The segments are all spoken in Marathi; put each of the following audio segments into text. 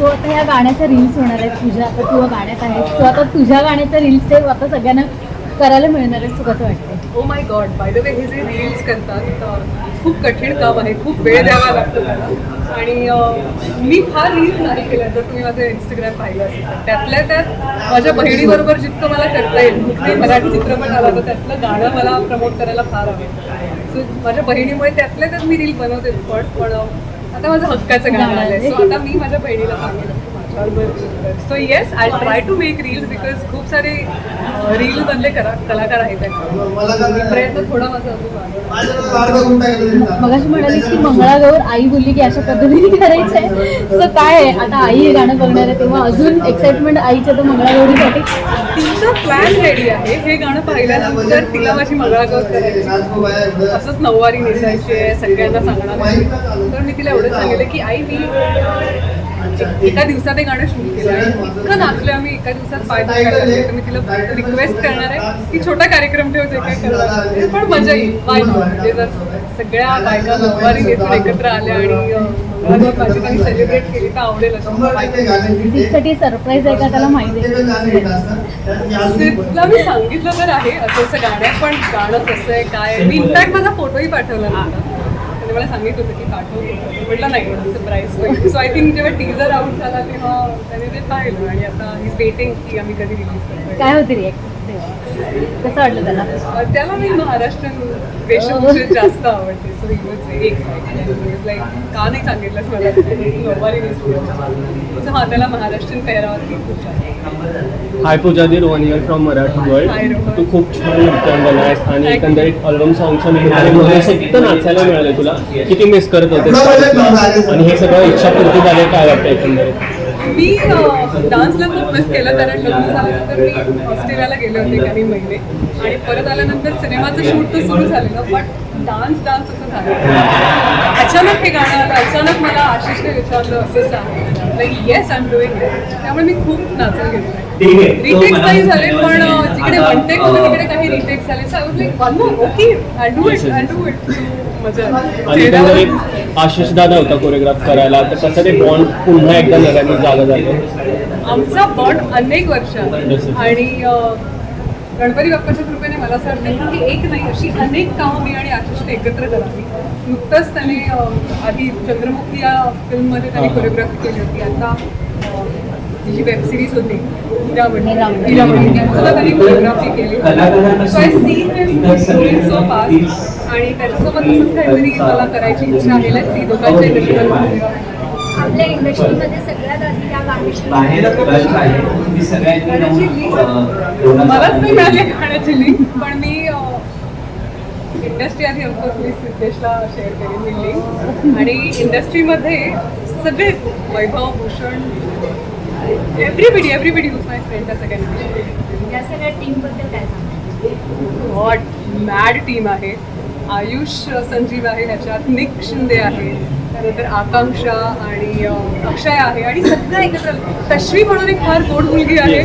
सो आता या गाण्याच्या रील्स होणार आहेत तुझ्या आता तू गाण्यात आहे सो आता तुझ्या गाण्याच्या रील्स ते आता सगळ्यांना करायला मिळणार आहे सो कसं वाटतं ओ my God by the way हे जे रील्स करतात खूप कठीण काम आहे खूप वेळ द्यावा लागतो त्याला. आणि मी फार रील्स नाही केल्या जर तुम्ही माझं इंस्टाग्राम पाहिलं असेल तर. त्यातल्या त्यात माझ्या बहिणीबरोबर जितकं मला करता येईल कुठलाही मराठी चित्रपट आला तर त्यातलं गाणं मला प्रमोट करायला फार आवडेल सो माझ्या बहिणीमुळे त्यातल्या त्यात मी रील बनवते पण पण आता माझं हक्काचं गाणं आलंय. सो आता मी माझ्या बहिणीला सांगेन. So yes I try to make reels because खूप सारे रील करा कलाकार आहेत. प्रयत्न थोडा माझा आहे. मगाशी म्हणाली की मंगळागौर आई बोलली की अशा पद्धतीने करायचं आहे सो काय आहे? आता आई हे गाणं बघणार आहे तेव्हा अजून एक्साइटमेंट आईच्या तर मंगळागौरीसाठी. तिचं प्लॅन रेडी आहे. हे गाणं पाहिल्यानंतर तिला माझी मंगळागौर करायची. असंच नऊवारी नेसायची आहे सगळ्यांना सांगणार आहे. तर मी तिला एवढंच सांगितलं की आई मी एक- दिवसात हे गाणं शूट केलं. आहे इतकं नाचलं आम्ही एका दिवसात पाय तर मी तिला रिक्वेस्ट करणार आहे की छोटा कार्यक्रम ठेव जे काय करणार. पण मजा येईल. बाय म्हणजे जर सगळ्या बायका नऊवारी नेसून एकत्र आल्या आणि माझी त्यांनी सेलिब्रेट केली तर आवडेल साठी सरप्राईज आहे का त्याला माहिती आहे? सिद्धला मी सांगितलं तर आहे असं असं गाणं पण गाणं कसं आहे काय. मी इनफॅक्ट माझा फोटोही पाठवला त्याने मला सांगितलं होतं की पाठव म्हटलं नाही सरप्राईज होईल सो आय थिंक जेव्हा टीजर आउट झाला तेव्हा त्याने ते पाहिलं. आणि आता इज वेटिंग की आम्ही कधी रिलीज करतो काय होती रिॲक्ट कसं वाटलं त्याला? त्याला मी महाराष्ट्रीयन वेशभूषेत जास्त आवडते. So he was very excited like का नाही सांगितलंस मला? नऊवारी नेसली So हा त्याला महाराष्ट्रीयन पेहरावरती खूप जास्त hi Pooja dear one year from Marathi world Rohan. तू खूप छान नृत्यांगन आहेस आणि. एकंदरीत अल्बम सॉंगच्या निमित्ताने फक्त नाचायला मिळालं तुला. किती मिस करत होते आणि हे सगळं इच्छापूर्ती झाले काय वाटतं एकंदरीत? मी डान्सला खूप मिस केलं कारण लग्न झाल्यानंतर मी ऑस्ट्रेलियाला गेले होते काही महिने. आणि परत आल्यानंतर सिनेमाचं शूट तर सुरू झालेलं बट डान्स डान्स असं झालं. अचानक हे गाणं आलं अचानक मला आशिषने विचारलं असं सांग. Like yes I am doing त्यामुळे मी खूप नाचत घेतलं रिटेक्स नाही झाले पण जिकडे वन टेक होते तिकडे काही रिटेक्स झाले so like one more okay I do it I do it. आणि चेहऱ्यावर- एकंदरीत आशिष दादा होता कोरिओग्राफ करायला. तर कसं ते बॉन्ड पुन्हा एकदा नव्याने जागा झालं. आमचा बॉन्ड अनेक वर्ष. आणि गणपती बाप्पाच्या कृपेने मला असं वाटतं की एक नाही अशी अनेक कामं मी आणि आशिषने एकत्र करावी. नुकतंच त्याने आधी चंद्रमुखी या फिल्ममध्ये त्यांनी. कोरिओग्राफी केली होती. आता जी वेब सिरीज होती त्यांनी कोरिओग्राफी केली. So I see so fast आणि त्याच्यासोबत तसंच काहीतरी मला करायची इच्छा आहे. सी दोघांच्या इंडस्ट्रीमध्ये आपल्या इंडस्ट्रीमध्ये सगळ्यात आधी त्या हजार मलाच नाही मिळाली गाण्याची लिंक पण मी इंडस्ट्री आधी ऑफकोर्स मी सिद्धेशला शेअर केली मी लिंक आणि इंडस्ट्रीमध्ये सगळेच Vaibhav Bhushan everybody everybody who's my friend त्या सगळ्यांनी या सगळ्या टीमबद्दल काय सांगा हॉट मॅड टीम आहे. आयुष संजीव आहे ह्याच्यात निक शिंदे आहे. त्यानंतर आकांक्षा आणि अक्षय आहे. आणि सगळं एकत्र. तश्वी म्हणून एक फार गोड मुलगी आहे.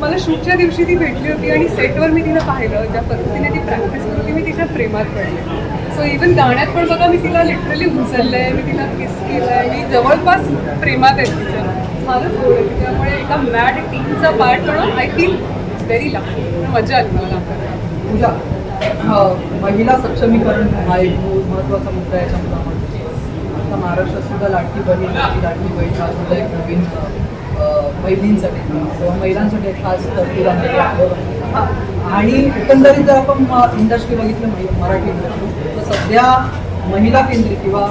मला शूटच्या दिवशी ती भेटली होती आणि सेटवर मी तिला पाहिलं. ज्या पद्धतीने ती प्रॅक्टिस करत होती मी तिच्या प्रेमात पडले. सो इवन गाण्यात पण बघा मी तिला लिटरली उचललं आहे मी तिला किस केलं आहे मी जवळपास प्रेमात आहे तिच्या. फारच गोड आहे त्यामुळे एका मॅड टीमचा पार्ट म्हणून आय फील व्हेरी लकी मजा आली मला. पूजा महिला सक्षमीकरण हा एक महत्त्वाचा मुद्दा आहे याच्यामध्ये आता महाराष्ट्रात सुद्धा लाडकी बहीण लाडकी बहीण हा सुद्धा एक नवीन बहिणींसाठी किंवा महिलांसाठी एक खास तरतूद आणि एकंदरीत जर आपण इंडस्ट्री बघितलं मराठी इंडस्ट्री तर सध्या महिला केंद्री किंवा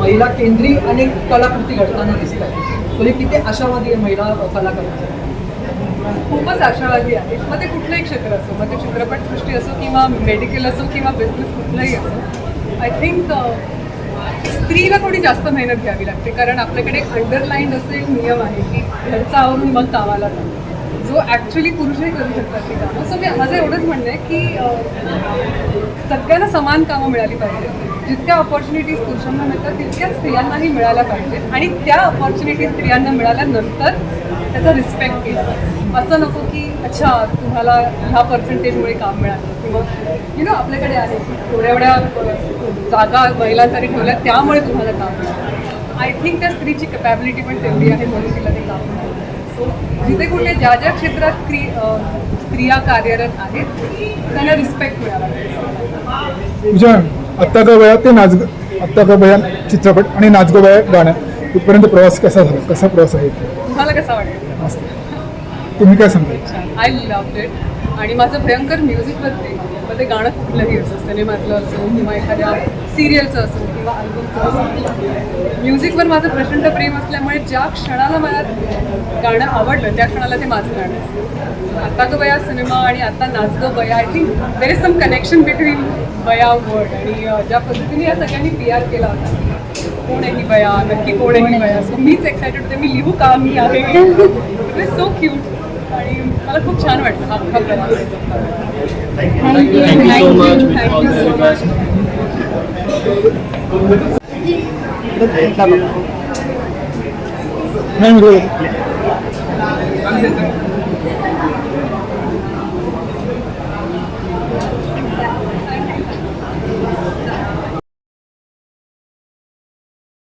महिला केंद्रीय अनेक कलाकृती घडताना दिसत आहेत म्हणजे किती आशावादी आहे महिला कलाकार खूपच आशावादी आहे. मग ते कुठलंही क्षेत्र असो मग ते चित्रपटसृष्टी असो किंवा मेडिकल असो किंवा बिझनेस कुठलाही असो आय थिंक स्त्रीला थोडी जास्त मेहनत घ्यावी लागते. कारण आपल्याकडे अंडरलाईन असं एक नियम आहे की घरचा आवरून मग कामाला जातो जो ॲक्च्युली पुरुषही करू शकतात ती कामं. सो मी माझं एवढंच म्हणणं आहे की सगळ्यांना समान कामं मिळाली पाहिजे जितक्या ऑपॉर्च्युनिटीज पुरुषांना मिळतात तितक्या स्त्रियांनाही मिळायला पाहिजेत आणि त्या ऑपॉर्च्युनिटीज स्त्रियांना मिळाल्यानंतर त्याचा रिस्पेक्ट केला असं नको की अच्छा तुम्हाला ह्या पर्सेंटेजमुळे काम मिळालं. किंवा यु नो आपल्याकडे आहे थोड्या एवढ्या जागा महिलांसाठी ठेवल्या त्यामुळे तुम्हाला काम मिळालं. आय थिंक त्या स्त्रीची कपॅबिलिटी पण तेवढी आहे म्हणून तिला ते काम मिळालं. जिथे कुठे ज्या ज्या क्षेत्रात स्त्री स्त्रिया कार्यरत आहेत त्यांना रिस्पेक्ट मिळाला. आत्ता का वया ते नाच आत्ता का वया चित्रपट आणि नाच ग वया गाणं इथपर्यंत प्रवास कसा झाला? कसा प्रवास आहे? तुम्हाला कसा वाटेल? मस्त. तुम्ही काय सांगाल? आय लव्ह इट आणि माझं भयंकर म्युझिकवरती मग ते गाणं कुठलंही असो सिनेमातलं असो किंवा एखाद्या सिरियलचं असो. किंवा अल्बमचं असो म्युझिकवर माझं प्रचंड प्रेम असल्यामुळे ज्या क्षणाला मला गाणं आवडलं त्या क्षणाला ते माझं गाणं असतं. आता तो बया सिनेमा आणि आता Naach Ga Baya I think there is some connection between Baya word आणि ज्या पद्धतीने या सगळ्यांनी पी आर केला होता. कोण आहे ही बया नक्की कोण आहे ही बया सो मीच एक्सायटेड होते. मी लिहू का? मी आहे इट इज सो क्यूट आणि मला खूप छान वाटलं हा अख्खा प्रवास. Thank you Thank you so much. Wish Thank all you the so very best. नाही मी much.